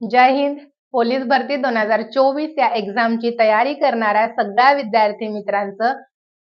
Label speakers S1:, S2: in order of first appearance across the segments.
S1: जय Hind. Police भरती दोन हजार चोवीस या एक्झामची तयारी करणाऱ्या सगळ्या विद्यार्थी मित्रांचं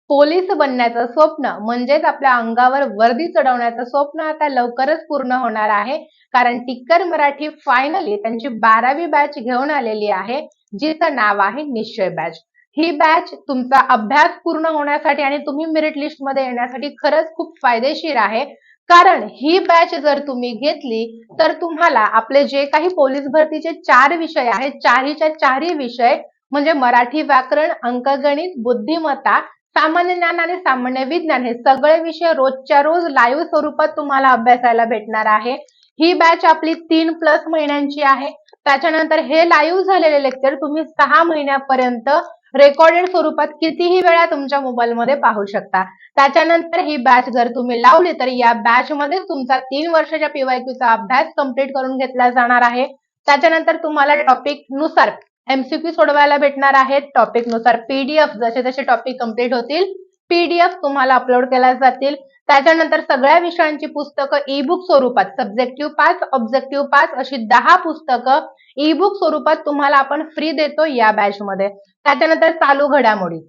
S1: पोलीस बनण्याचं स्वप्न म्हणजेच आपल्या अंगावर वर्दी चढवण्याचं स्वप्न आता लवकरच पूर्ण होणार आहे. कारण टिक्कर मराठी फायनली त्यांची बारावी बॅच घेऊन आलेली आहे जिचं नाव आहे निश्चय बॅच ही बॅच तुमचा अभ्यास पूर्ण होण्यासाठी आणि तुम्ही मेरिट लिस्टमध्ये येण्यासाठी खरंच खूप फायदेशीर आहे. कारण ही बॅच जर तुम्ही घेतली तर तुम्हाला आपले जे काही पोलीस भरतीचे चार विषय आहेत चारीच्या चारही विषय म्हणजे मराठी व्याकरण अंकगणित बुद्धिमत्ता सामान्य ज्ञान आणि सामान्य विज्ञान हे सगळे विषय रोजच्या रोज लाईव्ह स्वरूपात तुम्हाला अभ्यासायला भेटणार आहे. ही बॅच आपली तीन प्लस महिन्यांची आहे. त्याच्यानंतर हे लाईव्ह झालेले लेक्चर तुम्ही सहा महिन्यापर्यंत रेकॉर्डेड स्वरूपात कितीही वेळा तुमच्या मोबाईलमध्ये पाहू शकता. त्याच्यानंतर ही बॅच जर तुम्ही लावली तर या बॅच मध्ये तुमचा तीन वर्षाच्या पीवायक्यूचा अभ्यास कंप्लीट करून घेतला जाणार आहे. त्याच्यानंतर तुम्हाला टॉपिकनुसार एमसीक्यू सोडवायला भेटणार आहेत टॉपिकनुसार पीडीएफ जसे जसे टॉपिक कंप्लीट होतील पीडीएफ तुम्हाला अपलोड केल्या जातील. त्याच्यानंतर सगळ्या विषयांची पुस्तकं ई बुक स्वरूपात सब्जेक्टिव्ह पाच ऑब्जेक्टिव्ह पाच अशी दहा पुस्तकं ई बुक स्वरूपात तुम्हाला आपण फ्री देतो या बॅच मध्ये. त्याच्यानंतर चालू घडामोडी.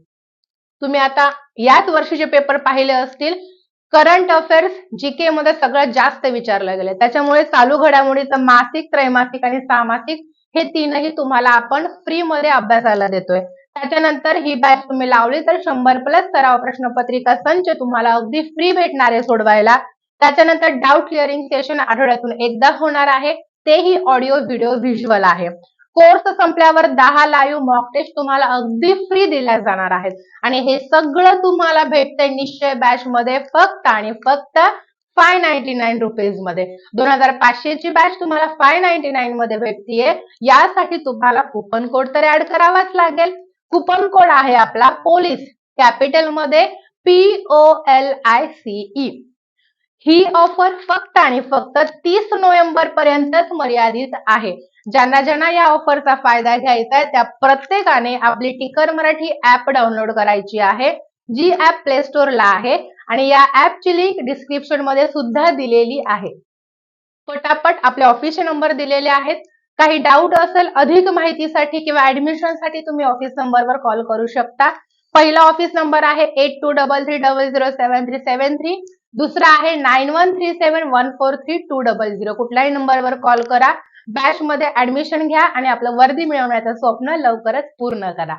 S1: तुम्ही आता याच वर्षीचे पेपर पाहिले असतील करंट अफेअर्स जीके मध्ये सगळ्यात जास्त विचारलं गेलं. त्याच्यामुळे चालू घडामोडीचं मासिक त्रैमासिक आणि सामासिक हे तीनही तुम्हाला आपण फ्री मध्ये अभ्यासाला देतोय. त्याच्यानंतर ही बॅच तुम्ही लावली तर शंभर प्लस सराव प्रश्नपत्रिका संच तुम्हाला अगदी फ्री भेटणार आहे सोडवायला. त्याच्यानंतर डाऊट क्लिअरिंग सेशन आठवड्यातून एकदा होणार आहे. तेही ऑडिओ व्हिडिओ व्हिज्युअल आहे. कोर्स संपल्यावर दहा लाईव्ह मॉक टेस्ट तुम्हाला अगदी फ्री दिल्या जाणार आहेत. आणि हे सगळं तुम्हाला भेटतंय निश्चय बॅच मध्ये फक्त आणि फक्त फाय नाईन्टी नाईन रुपीजमध्ये. दोन हजार पाचशेची बॅच तुम्हाला फाय नाईन्टी नाईन मध्ये भेटतीये. यासाठी तुम्हाला कुपन कोड तर ऍड करावाच लागेल. कुपन कोड आहे आपला पोलीस कॅपिटलमध्ये P O L I C E he offer फक्त आणि फक्त तीस नोव्हेंबर पर्यंतच मर्यादित आहे. ज्यांना ज्यांना या ऑफरचा फायदा घ्यायचा आहे त्या प्रत्येकाने आपली टिकर मराठी ऍप डाउनलोड करायची आहे जी ऍप प्ले स्टोअरला आहे आणि या ऍपची लिंक डिस्क्रिप्शनमध्ये सुद्धा दिलेली आहे. पटापट आपले ऑफिसचे नंबर दिलेले आहेत. काही डाऊट असेल अधिक माहितीसाठी किंवा ऍडमिशनसाठी तुम्ही ऑफिस नंबरवर कॉल करू शकता. पहिला ऑफिस नंबर आहे eight two double three double zero seven three seven three दुसरा आहे nine one three seven one four three two double zero कुठल्याही नंबरवर कॉल करा. बॅच मध्ये ऍडमिशन घ्या आणि आपलं वर्दी मिळवण्याचं स्वप्न लवकरच पूर्ण करा.